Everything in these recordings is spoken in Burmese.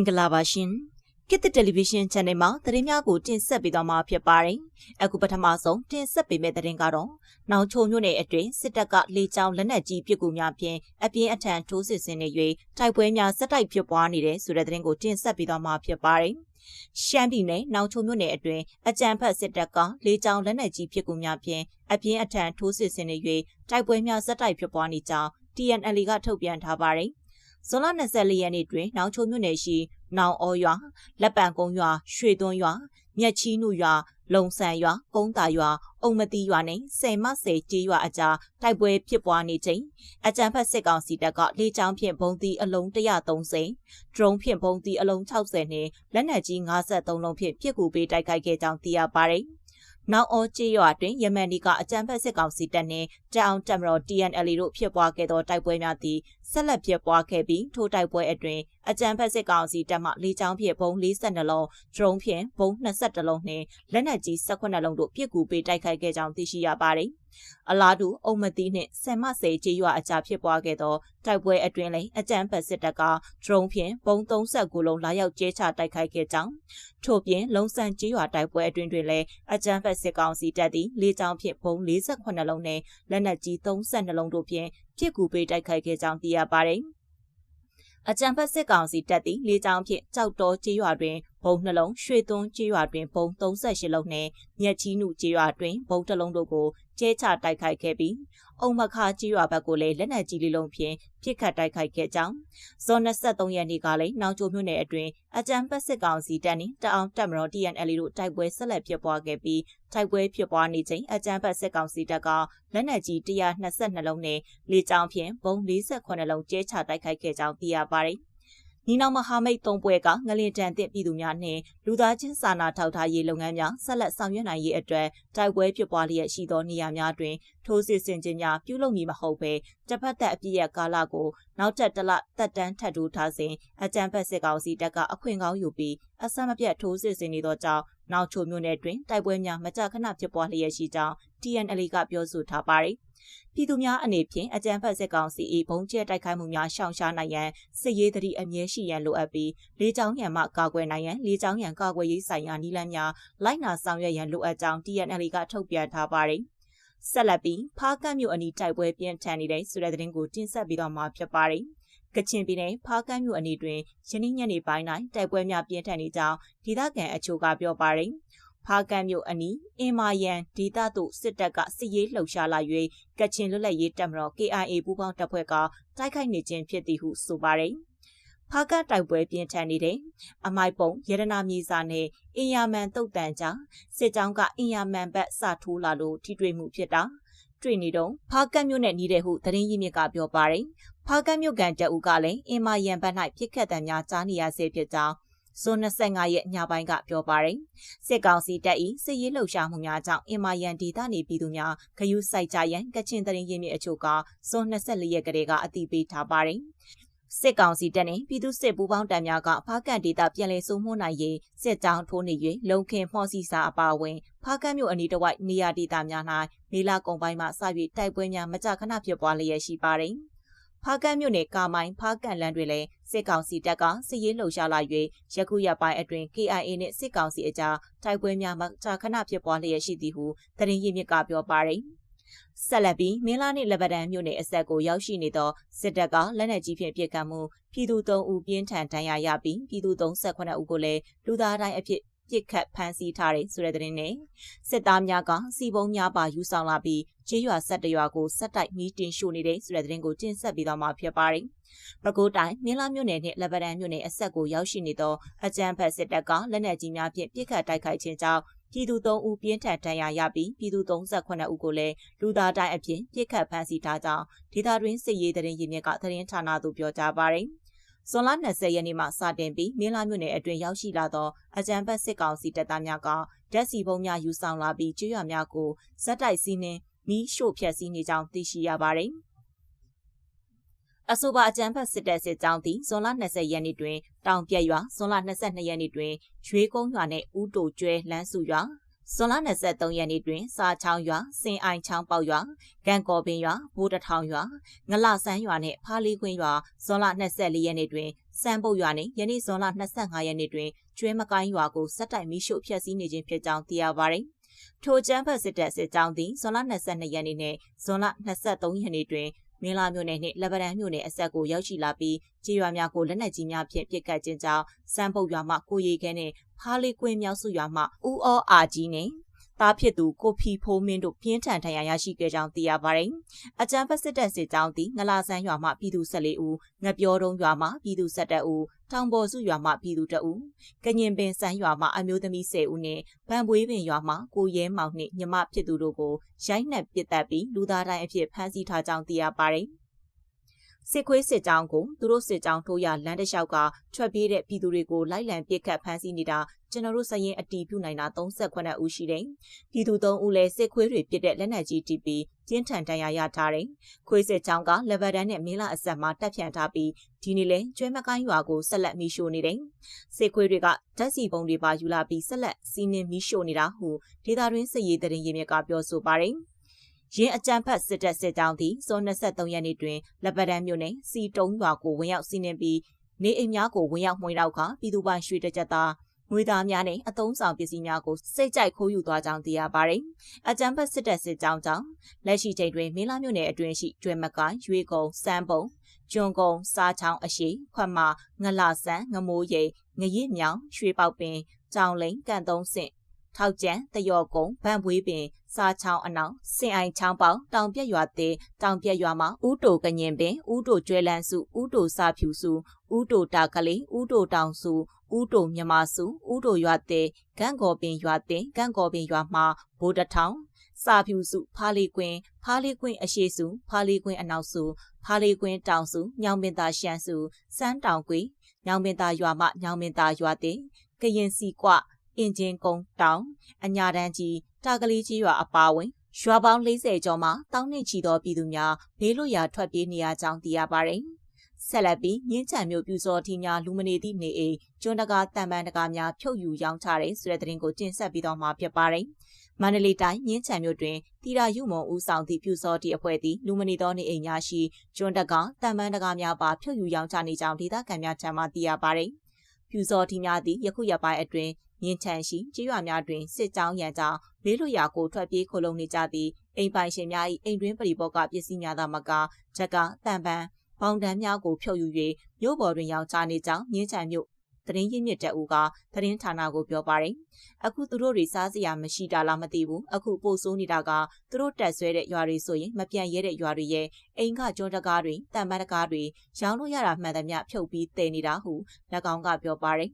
င်္ဂလာပါရှင်ခေတ်တယ်လီဗီရှင်း channel မှာသတင်းများကိုတင်ဆက်ပေးသွားမှာဖြစ်ပါတယ်အခုပထမဆုံးတင်ဆက်ပေးမယ့်သတင်းကတော့နောင်ချုံမြို့နယ်အတွင်းစစ်တပ်ကလေကြောင်းလက်နက်ကြီးပစ်ကူများဖြင့်အပြင်းအထန်ထိုးစစ်ဆင်နေ၍တိုက်ပွဲများဆက်တိုက်ဖြစ်ပွားနေတဲ့ဆိုတဲ့သတင်းကိုတင်ဆက်ပေးသွားမှာဖြစ်ပါတယ်ရှမ်းပြည်နယ်နောင်ချုံမြို့နယ်အတွင်းအကြံဖက်စစ်တပ်ကလေကြောင်းလက်နက်ကြီးပစ်ကူများဖြင့်အပြင်းအထန်ထိုးစစ်ဆင်နေ၍တိုက်ပွဲများဆက်တိုက်ဖြစ်ပွားနေကြောင်း TNL ကထုတ်ပြန်ထားပါတယ် ဇွန်လ24ရက်နေ့တွင်နောင်ချုံမြို့နယ်ရှိနောင်အောရွာလက်ပံကုန်းရွာရွှေသွန်းရွာမြက်ချီးနုရွာလုံဆန်ရွာကုန်းတာရွာအုံမတိရွာနဲ့ဆယ်မဆယ်ကျေးရွာအကြားတိုက်ပွဲဖြစ်ပွားနေချိန်အကြံဖက်စစ်ကောင်စီတပ်ကလေကြောင်းဖြင့်ဘုံသီးအလုံး130ဒရုန်းဖြင့်ဘုံသီးအလုံး60နဲ့လက်နက်ကြီး53လုံးဖြင့်ပစ်ကူပေးတိုက်ခိုက်ခဲ့ကြောင်းသိရပါတယ်။ နောက်အောကျေးရွာတွင်ယမန်ဒီကအကြံဖက်စစ်ကောင်စီတပ်နှင့်တောင်တက်မတော် TNL တို့ဖြစ်ပွားခဲ့သောတိုက်ပွဲများသည်ဆက်လက်ဖြစ်ပွားခဲ့ပြီးထိုတိုက်ပွဲအတွင်းအကြံဖက်စစ်ကောင်စီတပ်မှလေးချောင်းဖြင့်ဘုံ42လုံးဒရုန်းဖြင့်ဘုံ22လုံးနှင့်လက်နက်ကြီး18လုံးတို့ပစ်ကူပေးတိုက်ခိုက်ခဲ့ကြောင်းသိရှိရပါသည် အလားတူအုံမတိနှင့်ဆင်မစေကျေးရွာအကြားဖြစ်ပွားခဲ့သောတိုက်ပွဲအတွင်းလည်းအကြမ်းဖက်စစ်တပ်ကဒရုန်းဖြင့်ပုံ39လုံးလာရောက်ကျဲချတိုက်ခိုက်ခဲ့ကြောင်းထို့ပြင်လုံဆန်ကျေးရွာတိုက်ပွဲအတွင်းတွင်လည်းအကြမ်းဖက်စစ်ကောင်စီတပ်သည်လေးချောင်းဖြင့်ဘုံ48လုံးနှင့်လက်နက်ကြီး32လုံးတို့ဖြင့်ပြစ်ကူပေးတိုက်ခိုက်ခဲ့ကြောင်းသိရပါတယ်။အကြံဖက်စစ်ကောင်စီတပ်သည်လေကြောင်းဖြင့်ကြောက်တော်ကျေးရွာတွင် ဘုံနှလုံးရွှေသွန်းကျေးရွာတွင်ဘုံ38လုံးနှင့်မြက်ချီးနုကျေးရွာတွင်ဘုံတစ်လုံးတို့ကိုကျဲချတိုက်ခိုက်ခဲ့ပြီးအုံမခါကြီးရွာဘက်ကိုလည်းလက်နက်ကြီးလေးလုံးဖြင့်ပစ်ခတ်တိုက်ခိုက်ခဲ့ကြောင်းဇွန်23ရက်နေ့ကလည်းနောင်ချိုမြို့နယ်အတွင်းအကြံပတ်စစ်ကောင်စီတပ်နှင့်တအောင်တပ်မတော် TNL တို့တိုက်ပွဲဆက်လက်ဖြစ်ပွားခဲ့ပြီးတိုက်ပွဲဖြစ်ပွားနေချိန်အကြံပတ်စစ်ကောင်စီတပ်ကလက်နက်ကြီး122လုံးနဲ့လေကြောင်းဖြင့်ဘုံ48လုံးကျဲချတိုက်ခိုက်ခဲ့ကြောင်းသိရပါတယ် ညီနောင်မဟာမိတ်သုံးပွဲကငလင်တန်တဲ့ပြည်သူများနှင့်လူသားချင်းစာနာထောက်ထားရေးလုပ်ငန်းများဆက်လက်ဆောင်ရွက်နိုင်ရေးအတွက်တိုက်ပွဲဖြစ်ပွားလျက်ရှိသောနေရာများတွင်ထိုးစစ်ဆင်ခြင်းများပြုလုပ်မည်မဟုတ်ဘဲတစ်ဖက်သက်အပြည့်ရဲ့ကာလကိုနောက်ထပ်တစ်လတက်တန်းထပ်တိုးထားစဉ်အကြံဖက်စစ်ကောင်စီတပ်ကအခွင့်ကောင်းယူပြီးအဆက်မပြတ်ထိုးစစ်ဆင်နေသောကြောင့်နောက်ချိုမြို့နယ်တွင်တိုက်ပွဲများမကြာခဏဖြစ်ပွားလျက်ရှိကြောင်း TNL ကပြောဆိုထားပါတယ်။ပြည်သူများအနေဖြင့်အကြံဖက်စစ်ကောင်စီ၏ဘုံကျဲတိုက်ခိုက်မှုများရှောင်ရှားနိုင်ရန်စစ်ရေးတတိအမြဲရှိရန်လိုအပ်ပြီးလေးချောင်းရံမှကာကွယ်နိုင်ရန်လေးချောင်းရံကာကွယ်ရေးဆိုင်ရာနည်းလမ်းများလိုက်နာဆောင်ရွက်ရန်လိုအပ်ကြောင်း TNL ကထုတ်ပြန်ထားပါတယ်။ဆက်လက်ပြီးဖားကတ်မြို့အနီးတိုက်ပွဲပြင်းထန်နေတဲ့ဆိုတဲ့သတင်းကိုတင်ဆက်ပြီးတော့မှာဖြစ်ပါတယ်။ကချင်ပြည်နယ်ဖားကတ်မြို့အနီးတွင်ယနေ့ညနေပိုင်း၌တိုက်ပွဲများပြင်းထန်နေကြောင်းဒေသခံအချို့ကပြောပါတယ်။ ဖားကန့်မြို့အနီးအင်မာယန်ဒေသသို့စစ်တပ်ကစစ်ရေးလှုပ်ရှားလာ၍ကချင်လွတ်လပ်ရေးတပ်မတော် KIA ပူးပေါင်းတပ်ဖွဲ့ကတိုက်ခိုက်နေခြင်းဖြစ်သည်ဟုဆိုပါတယ်။ဖားကတ်တိုက်ပွဲပြင်းထန်နေတဲ့အမိုက်ပုံရတနာမြေစာနဲ့အင်ယာမန်တုတ်တန်ကြောင့်စစ်ကြောင်းကအင်ယာမန်ဘက်စထိုးလာလို့ထိတွေ့မှုဖြစ်တာတွေ့နေတော့ဖားကတ်မြို့နဲ့နီးတဲ့ဟုသတင်းရင်းမြစ်ကပြောပါတယ်။ဖားကတ်မြို့ကန်တပ်ဦးကလည်းအင်မာယန်ဘက်၌ပြစ်ခတ်တံများကြားနေရဆဲဖြစ်ကြောင်း ဇွန်25ရက်ညပိုင်းကပြောပါရယ်စစ်ကောင်စီတပ်၏စစ်ရေးလှုပ်ရှားမှုများကြောင့်အင်မာယန်ဒေသနေပြည်သူများဂယုစိုက်ကြရန်ကချင်တရင်ရင်းမြစ်အချို့ကဇွန်24ရက်ကလေးကအတိပေးထားပါရယ်စစ်ကောင်စီတပ်နှင့်ပြည်သူစစ်ပူးပေါင်းတပ်များကဖားကန်ဒေသပြန်လည်စိုးမိုးနိုင်ရေးစစ်ကြောင်းထိုးနေ၍လုံခင်ဖော်စီစာအပါအဝင်ဖားကန်မြို့အနီးတစ်ဝိုက်နေရာဒေသများ၌မေလကုံပိုင်းမှစ၍တိုက်ပွဲများမကြာခဏဖြစ်ပွားလျက်ရှိပါသည်။ ဖားကန့်မြို့နယ်ကာမိုင်းဖားကန့်လန်းတွင်လည်းစစ်ကောင်စီတပ်ကစစ်ရေးလှုပ်ရှားလာ၍ယခုရက်ပိုင်းအတွင်း KIA နှင့်စစ်ကောင်စီအကြားတိုက်ပွဲများမှကြာခဏဖြစ်ပွားလျက်ရှိသည်ဟုသတင်းရင်းမြစ်ကပြောပါရယ်ဆက်လက်ပြီးမင်းလာနှင့်လက်ပတံမြို့နယ်အဆက်ကိုရောက်ရှိနေသောစစ်တပ်ကလက်နက်ကြီးဖြင့်ပစ်ခတ်မှုပြည်သူ၃ဦးပြင်းထန်ဒဏ်ရာရပြီးပြည်သူ38ဦးကိုလည်းလူသားတိုင်းအဖြစ် ပစ်ခတ်ဖမ်းဆီးထားတယ်ဆိုတဲ့သတင်းနဲ့စစ်သားများကစီပုံးများပါယူဆောင်လာပြီးခြေရွာဆက်တရွာကိုဆက်တိုက်မီးတင်ရှို့နေတဲ့ဆိုတဲ့သတင်းကိုတင်ဆက်ပေးသွားမှာဖြစ်ပါတယ်။ပဲခူးတိုင်းမင်းလာမြို့နယ်နဲ့လက်ပတံမြို့နယ်အဆက်ကိုရောက်ရှိနေသောအကြမ်းဖက်စစ်တပ်ကလက်နက်ကြီးများဖြင့်ပစ်ခတ်တိုက်ခိုက်ခြင်းကြောင့်ပြည်သူ3ဦးပြင်းထန်ဒဏ်ရာရပြီးပြည်သူ38ဦးကိုလည်းလူသားတိုင်းအဖြစ်ပြစ်ခတ်ဖမ်းဆီးထားကြောင်းဒေသတွင်းစစ်ရေးတရင်ရင်းမြစ်ကသတင်းဌာနသို့ပြောကြားပါရယ်။ ဇွန်လ20ရက်နေ့မှစတင်ပြီးမင်းလာမြို့နယ်အတွင်းရောက်ရှိလာသောအကြံဖက်စစ်ကောင်စီတပ်သားများကဓာတ်စီပုံးများယူဆောင်လာပြီးကျွေးရများကိုဇက်တိုက်စီးနှင်းမီးရှို့ဖျက်ဆီးနေကြောင်းသိရှိရပါတယ်။အဆိုပါအကြံဖက်စစ်တပ်စစ်ကြောင်းသည်ဇွန်လ20ရက်နေ့တွင်တောင်ပြက်ရွာဇွန်လ22ရက်နေ့တွင်ရွေးကုန်းရွာနှင့်ဦးတိုကျွဲလန်းစုရွာ ဇွန်လ23ရက်နေ့တွင်စာချောင်းရွာစင်အိုင်ချောင်းပေါက်ရွာကံကော်ပင်ရွာဘိုးတထောင်ရွာငလဆန်းရွာနှင့်ဖားလီခွင်းရွာဇွန်လ24ရက်နေ့တွင်စံပုတ်ရွာနှင့်ယနေ့ဇွန်လ25ရက်နေ့တွင်ကျွဲမကိုင်းရွာကိုစက်တိုက်မိရှို့ဖျက်ဆီးနေခြင်းဖြစ်ကြောင်းသိရပါသည်ထိုကျန်းဖတ်စစ်တပ်စစ်ကြောင်းသည်ဇွန်လ22ရက်နေ့နှင့်ဇွန်လ23ရက်နေ့တွင် မင်းလာမြို့နယ်နှင့်လက်ဗရန်မြို့နယ်အဆက်ကိုရောက်ရှိလာပြီးကြေးရွာများကိုလက်နက်ကြီးများဖြင့်ပစ်ခတ်ခြင်းကြောင့်စံပုတ်ရွာမှကိုရီခဲနှင့်ဖားလေးကွင်းမြောက်စုရွာမှဦးအောအာကြီးနှင့် သားဖြစ်သူကိုဖီဖိုးမင်းတို့ပြင်းထန်ထဏ်ရာရရှိခဲ့ကြောင်းသိရပါတယ်။အကြံဖက်စစ်တပ်စစ်ကြောင်းသည်ငလာဆန်းရွာမှပြည်သူ14ဦး၊ငပြောတုံးရွာမှပြည်သူ17ဦး၊တောင်ပေါ်စုရွာမှပြည်သူ2ဦး၊ကညင်ပင်စန်းရွာမှအမျိုးသမီး10ဦးနှင့်ဗန်ပွေးပင်ရွာမှကိုရဲမောင်နှင့်ညီမဖြစ်သူတို့ကိုရိုက်နှက်ပစ်တက်ပြီးလူသားတိုင်းအဖြစ်ဖမ်းဆီးထားကြောင်းသိရပါတယ်။ စစ်ခွေးစစ်ကြောင်းကိုသူတို့စစ်ကြောင်းထိုးရလမ်းတစ်လျှောက်ကထွက်ပြေးတဲ့ပြည်သူတွေကိုလိုက်လံပစ်ခတ်ဖမ်းဆီးနေတာကျွန်တော်တို့စရင်အတီးပြုနိုင်တာ38ဦးရှိတယ်။ပြည်သူ3ဦးလည်းစစ်ခွေးတွေပစ်တဲ့လက်နက်ကြီးတီးပြီးပြင်းထန်ဒဏ်ရာရထားတယ်။ခွေးစစ်ကြောင်းကလက်ဗဒန်နဲ့မင်းလာအဆက်မှာတပ်ဖြန့်ထားပြီးဒီနေ့လဲကျွဲမကိုင်းရွာကိုဆက်လက်မီးရှို့နေတယ်။စစ်ခွေးတွေကဓာတ်စီပုံတွေပါယူလာပြီးဆက်လက်စီးနှင်းမီးရှို့နေတာဟုဒေသတွင်းစစ်ရေးတရင်ရင်းမြစ်ကပြောဆိုပါတယ်။ ရင်းအကြံဖတ်စစ်တပ်စစ်ကြောင်းသည်ဇွန်23ရက်နေ့တွင်လက်ပဒန်းမြို့နယ်စီတုံးရွာကိုဝင်ရောက်စီးနင်းပြီးနေအိမ်များကိုဝင်ရောက်မှွေနောက်ကပြည်သူ့ပိုင်ရွှေတကြသားငွေသားများနဲ့အသုံးဆောင်ပစ္စည်းများကိုစိတ်ကြိုက်ခိုးယူသွားကြောင်းသိရပါတယ်။အကြံဖတ်စစ်တပ်စစ်ကြောင်းကြောင့်လက်ရှိချိန်တွင်မင်းလာမြို့နယ်အတွင်းရှိကျွဲမကိုင်းရွေကုံစမ်းပုံကျွန်းကုန်းစားချောင်းအရှိခွတ်မငလဆန်ငမိုးရိပ်ငရစ်မြောင်ရွှေပေါပင်ကြောင်လိန်ကန်သုံးဆင့် ထောက်ကျန်တယောကုံဗန်ပွေးပင်စားချောင်းအနောင်စင်အိုင်ချောင်းပေါတောင်ပြက်ရွာသေးတောင်ပြက်ရွာမှာဥတိုကညင်ပင်ဥတိုကျွဲလန်းစုဥတိုစာဖြူစုဥတိုတာကလေးဥတိုတောင်စုဥတိုမြမစုဥတိုရွာသေးဂန့်ကော်ပင်ရွာသေးဂန့်ကော်ပင်ရွာမှာဘိုးတထောင်စာဖြူစုဖားလီကွင်းဖားလီကွင်းအရှိစုဖားလီကွင်းအနောက်စုဖားလီကွင်းတောင်စုညောင်ပင်သာရှမ်းစုစမ်းတောင်ကွေညောင်ပင်သာရွာမှညောင်ပင်သာရွာသေးကရင်စီကွ အင်ဂျင်ကုန်းတောင်အညာတန်းကြီးတာကလေးကြီးရွာအပါဝင်ရွာပေါင်း40ကျော်မှာတောင်းနှင့်ချီသောပြည်သူများဘေးလွတ်ရာထွက်ပြေးနေရကြောင်းသိရပါတယ်။ဆက်လက်ပြီးမြင်းချံမြို့ပြူစောထီများလူမနေသည့်နေအိမ်ကျွန်းတကာတံပန်းတကာများဖြုတ်ယူရောင်းချတဲ့ဆိုတဲ့သတင်းကိုတင်ဆက်ပြီးတော့မှာဖြစ်ပါတယ်။မန္တလေးတိုင်းမြင်းချံမြို့တွင်တီရာယူမုံဦးဆောင်သည့်ပြူစောတီအဖွဲ့သည်လူမနေသောနေအိမ်များရှိကျွန်းတကာတံပန်းတကာများပါဖြုတ်ယူရောင်းချနေကြောင်းဒေသခံများထံမှသိရပါတယ်။ပြူစောထီများသည်ယခုရက်ပိုင်းအတွင်း မြင်းချန်ရှိကြေးရွာများတွင်စစ်ကြောင်းရန်ကြောင်းဘေးလွတ်ရာကိုထွက်ပြေးခိုလုံနေကြသည့်အိမ်ပိုင်ရှင်များ၏အိမ်တွင်းပရိဘောကပစ္စည်းများသာမကဂျက်ကတန်ပန်းပေါင်တန်းများကိုဖြုတ်ယူ၍မြို့ပေါ်တွင်ရောင်းချနေကြောင်းမြင်းချန်မြို့သတင်းရင်းမြစ်တက်ဦးကသတင်းဌာနကိုပြောပါတယ်။အခုသူတို့တွေစားစရာမရှိတာလားမသိဘူး။အခုပို့ဆိုးနေတာကသူတို့တက်ဆွဲတဲ့ရွာတွေဆိုရင်မပြန်ရဲတဲ့ရွာတွေရဲ့အိမ်ကကျွန်းတကားတွေတန်ပန်းတကားတွေရောင်းလို့ရတာမှန်သမျှဖြုတ်ပြီးတည်နေတာဟု၎င်းကပြောပါတယ်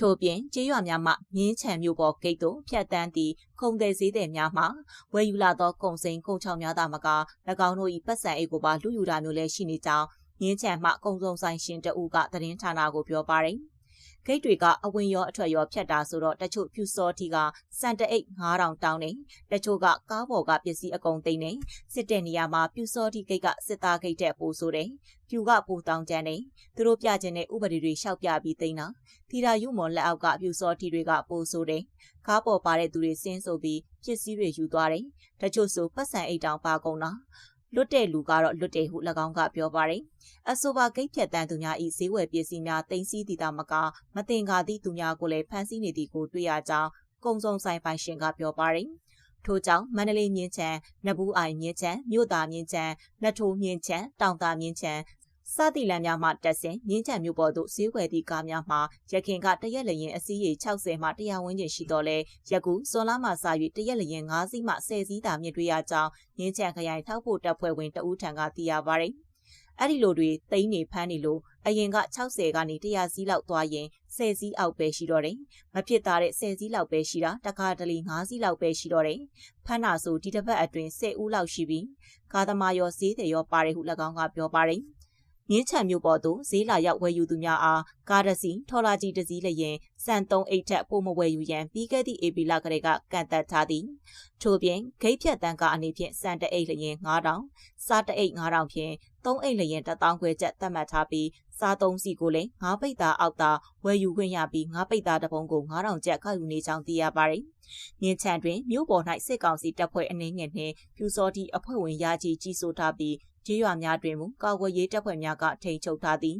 ထို့ပြင်ကျေးရွာများမှမြင်းချံမြို့ပေါ်ဂိတ်သို့ဖြတ်တန်းသည့်ခုံတဲ့ဈေးတဲ့များမှဝယ်ယူလာသောကုံစိန်ကုံချောင်များသာမက၎င်းတို့၏ပတ်စံအိတ်ကိုပါလူယူတာမျိုးလည်းရှိနေကြောင်းမြင်းချံမှကုံစုံဆိုင်ရှင်တဦးကသတင်းဌာနကိုပြောပါတယ်။ ဂိတ်တွေကအဝင်ရောအထွက်ရောဖြတ်တာဆိုတော့တချို့ဖြူစောတီကစံတအိတ်9000တောင်းနေတချို့ကကားပေါ်ကပစ္စည်းအကုန်သိမ်းနေစစ်တဲ့နေရာမှာဖြူစောတီဂိတ်ကစစ်သားဂိတ်တဲ့ပို့ဆိုတယ်ဖြူကပို့တောင်းကြတယ်သူတို့ပြခြင်းတဲ့ဥပဒေတွေရှောက်ပြပြီးသိမ်းတာသီရာယူမော်လက်အောက်ကဖြူစောတီတွေကပို့ဆိုတယ်ကားပေါ်ပါတဲ့သူတွေစင်းဆိုပြီးပစ္စည်းတွေယူသွားတယ်တချို့ဆိုပတ်စံအိတ်တောင်ပါကုန်တာ လွတ်တဲ့လူကတော့လွတ်တယ်ဟု၎င်းကပြောပါတယ်။အဆိုပါဂိတ်ဖြတ်တန်းသူများ၏ဈေးဝယ်ပစ္စည်းများတင်စီးတည်တာမကမတင်ကားသည့်သူများကိုလည်းဖမ်းဆီးနေသည်ကိုတွေ့ရကြောင်းကုံစုံဆိုင်ပိုင်ရှင်ကပြောပါတယ်။ထို့ကြောင့်မန္တလေးမြင်းချံ၊နဘူးအိုင်မြင်းချံ၊မြို့သားမြင်းချံ၊လက်ထိုးမြင်းချံ၊တောင်သာမြင်းချံ စသည့်လမ်းများမှတက်ဆင်မြင်းချံမြို့ပေါ်သို့ဈေးဝယ်သည့်ကားများမှာရခင်ကတရက်လျင်အစီးရေ60မှ100ဝန်းကျင်ရှိတော့လဲယခုဇွန်လမှစ၍တရက်လျင်9စီးမှ10စီးသာမြင့်တွေ့ရကြောင်းမြင်းချံခရိုင်ထောက်ဖို့တပ်ဖွဲ့ဝင်တဦးထံကသိရပါသည်အဲ့ဒီလိုတွေတိန်းနေဖမ်းနေလို့အရင်က60ကနေ100စီးလောက်သွားရင်10စီးအောက်ပဲရှိတော့တယ်။မဖြစ်တာတဲ့10စီးလောက်ပဲရှိတာတခါတလေ9စီးလောက်ပဲရှိတော့တယ်။ဖမ်းတာဆိုဒီတစ်ပတ်အတွင်း10ဦးလောက်ရှိပြီ။ကားသမားရောဈေးတွေရောပါတယ်ဟု၎င်းကပြောပါတယ်။ မြင်းချံမြို့ပေါ်သို့ဈေးလာရောက်ဝယ်ယူသူများအားကားတစ်စီးထော်လာကြီးတစ်စီးလျင်စံ3အိတ်ထက်ပိုမဝယ်ယူရန်ပြီးခဲ့သည့် AP လကလေးကကန့်သက်ထားသည်ထို့ပြင်ဂိတ်ဖြတ်တန်းကားအနေဖြင့်စံတအိတ်လျင်9000စားတအိတ်9000ဖြင့်3အိတ်လျင်1000ခွဲကျပ်သတ်မှတ်ထားပြီးစားသုံးစီကိုလည်းငါးပိတ်သားအောက်သားဝယ်ယူခွင့်ရပြီးငါးပိတ်သားတစ်ပုံကို9000ကျပ်ကောက်ယူနေကြောင်းသိရပါတယ်။မြင်းချံတွင်မြို့ပေါ်၌စစ်ကောင်စီတပ်ဖွဲ့အနေငယ်နှင့်ပြူစောတိအဖွဲ့ဝင်ရာကြီးကြီးစိုးထားပြီး ကျေးရွာများတွင်မူကာကွယ်ရေးတပ်ဖွဲ့များကထိန်ချုပ်ထားသည်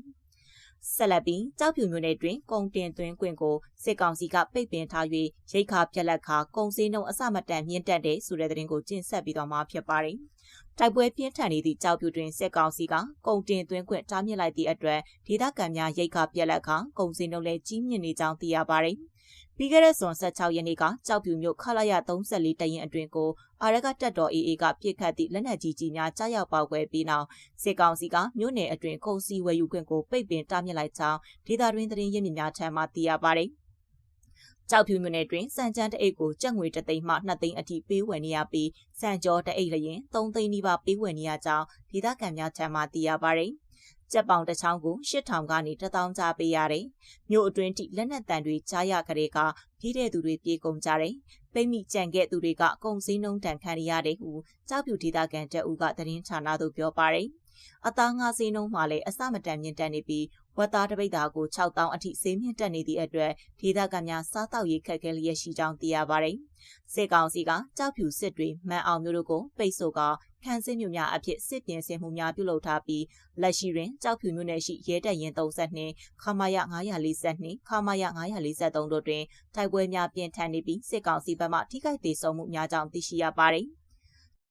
ဆက်လက်ပြီးကြောက်ဖြူမြို့နယ်တွင်ကုန်တင်သွင်းခွင့်ကိုစစ်ကောင်စီကပိတ်ပင်ထား၍ရိတ်ခါပြက်လက်ခါကုန်စည်နှုန်းအစမတန်မြင့်တက်တဲ့ဆိုတဲ့သတင်းကိုကျင့်ဆက်ပြီးတော့မှဖြစ်ပါတယ်။တိုက်ပွဲပြင်းထန်နေသည့်ကြောက်ဖြူတွင်စစ်ကောင်စီကကုန်တင်သွင်းခွင့်တားမြစ်လိုက်သည့်အတွက်ဒေသခံများရိတ်ခါပြက်လက်ခါကုန်စည်နှုန်းလည်းကြီးမြင့်နေကြောင်းသိရပါတယ်။ ပြီးခဲ့တဲ့ဇွန်16ရက်နေ့ကကြောက်ဖြူမြို့ခလာရ34တရင်အတွင်ကိုအာရကတက်တော် AA ကပြစ်ခတ်သည့်လက်နက်ကြီးကြီးများကြားရောက်ပေါက်ကွဲပြီးနောက်စစ်ကောင်စီကမြို့နယ်အတွင်ကုန်စည်ဝယ်ယူခွင့်ကိုပိတ်ပင်တားမြစ်လိုက်ကြောင်းဒေသတွင်းသတင်းရင်းမြစ်များထံမှသိရပါတယ်။ကြောက်ဖြူမြို့နယ်တွင်စံကြမ်းတအိတ်ကိုကြက်ငွေတသိန်းမှ2သိန်းအထိပေးဝယ်နေရပြီးစံကြောတအိတ်လျင်3သိန်းနီးပါးပေးဝယ်နေရကြောင်းဒေသခံများထံမှသိရပါတယ်။ ကြက်ပေါင်တစ်ချောင်းကို8000ကနေ1000ကျပေးရတယ်။မြို့အတွင်းထိလက်နက်တန်တွေကြားရကြတဲ့ကပြီးတဲ့သူတွေပြေကုန်ကြတယ်။ပိတ်မိကြံခဲ့သူတွေကအကုန်စင်းနှုံးတန်ခံရရတယ်ဟုကြောက်ဖြူဒေသခံတအူးကသတင်းဌာနသို့ပြောပါတယ်။ အသားငါးစင်းနှုံးမှလည်းအစမတန်မြင့်တက်နေပြီးဝက်သားတပိတ်သားကို6000အထိဈေးမြင့်တက်နေသည့်အတွက်ဒေသခံများစားတောက်ရေးခက်ခဲလျက်ရှိကြောင်းသိရပါတယ်။စစ်ကောင်စီကကြောက်ဖြူစစ်တွေမန်အောင်မျိုးတို့ကိုပိတ်ဆို့ကခန်းစင်းမျိုးများအဖြစ်စစ်ပြင်ဆင်မှုများပြုလုပ်ထားပြီးလက်ရှိတွင်ကြောက်ဖြူမျိုးနယ်ရှိရဲတပ်ရင်32ခမာယ942ခမာယ943တို့တွင်တိုက်ပွဲများပြင်းထန်နေပြီးစစ်ကောင်စီဘက်မှထိခိုက်ဒေဆုံးမှုများကြောင်းသိရှိရပါတယ်။